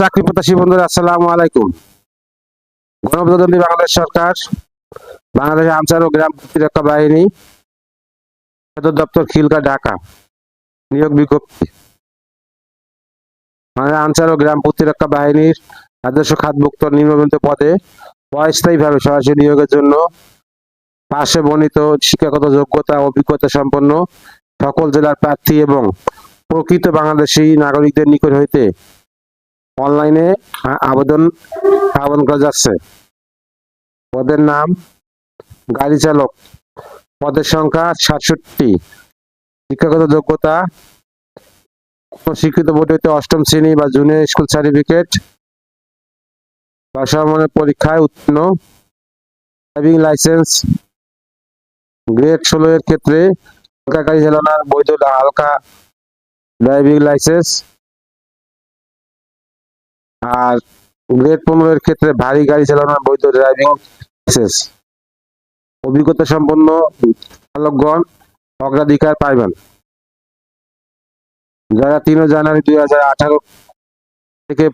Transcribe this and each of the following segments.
চাকরি প্রত্যাশী বন্ধুরা, আসসালামু আলাইকুম। গণপ্রজাতন্ত্রী বাংলাদেশ সরকার বাংলাদেশ আনসার ও গ্রাম প্রতিরক্ষা বাহিনী, সদর দপ্তর খিলকা ঢাকা। নিয়োগ বিজ্ঞপ্তি। বাংলাদেশ আনসার ও গ্রাম প্রতিরক্ষা বাহিনীর রাজস্ব খাতভুক্ত নিম্নবিন্ত পদে অস্থায়ীভাবে সরাসরি নিয়োগের জন্য পাশে বর্ণিত শিক্ষাগত যোগ্যতা, অভিজ্ঞতা সম্পন্ন সকল জেলার প্রার্থী এবং প্রকৃত বাংলাদেশী নাগরিকদের নিকট হইতে অনলাইনে আবেদন আবেদন করা যাচ্ছে। পদের নাম, গাড়ি চালক, পদের সংখ্যা সাতষট্টি। শিক্ষাগত যোগ্যতা শিক্ষিত বোর্ড হইতে অষ্টম শ্রেণি বা জুনিয়র স্কুল সার্টিফিকেট বা পরীক্ষায় উত্তীর্ণ ড্রাইভিং লাইসেন্স গ্রেড ষোলো এর ক্ষেত্রে হালকা গাড়ি চালানোর বৈধ হালকা ড্রাইভিং লাইসেন্স আর গ্রেড পনেরো এর ক্ষেত্রে ভারী গাড়ি চালানোর বৈধ ড্রাইভিং লাইসেন্স অভিজ্ঞতা সম্পন্ন চালকগণ অগ্রাধিকার পাইবেন। যারা তিন জানুয়ারি দুই হাজার আঠারো থেকে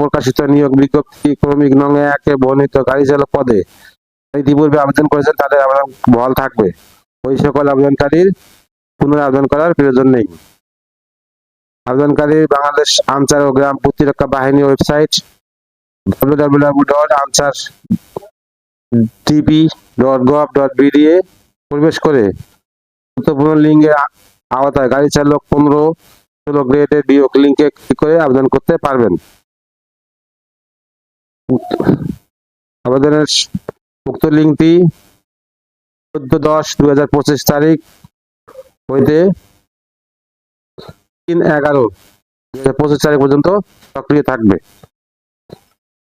প্রকাশিত নিয়োগ বিজ্ঞপ্তি ক্রমিক নং একে বর্ণিত গাড়ি চালক পদে ইতিপূর্বে আবেদন করেছেন, তাদের আবেদন বহাল থাকবে। ওই সকল আবেদনকারীর পুনরায় আবেদন করার প্রয়োজন নেই। আবেদনকারী বাংলাদেশ আনসার ও গ্রাম প্রতিরক্ষা বাহিনী ওয়েবসাইট www.ansar.dp.gov.bd এ প্রবেশ করে গুরুত্বপূর্ণ লিঙ্কের আওতায় গাড়ি চালক পনেরো, ষোলো গ্রেডের বিয়োগ লিঙ্কে ক্লিক করে আবেদন করতে পারবেন। আবেদনের উক্ত লিঙ্কটি চোদ্দ দশ দু হাজার পঁচিশ তারিখ হইতে তিন এগারো পঁচিশ তারিখ পর্যন্ত সক্রিয় থাকবে।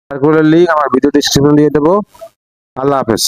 সার্কুলার লিঙ্ক আমার ভিডিও ডিসক্রিপশন দিয়ে দেবো। আল্লাহ হাফেজ।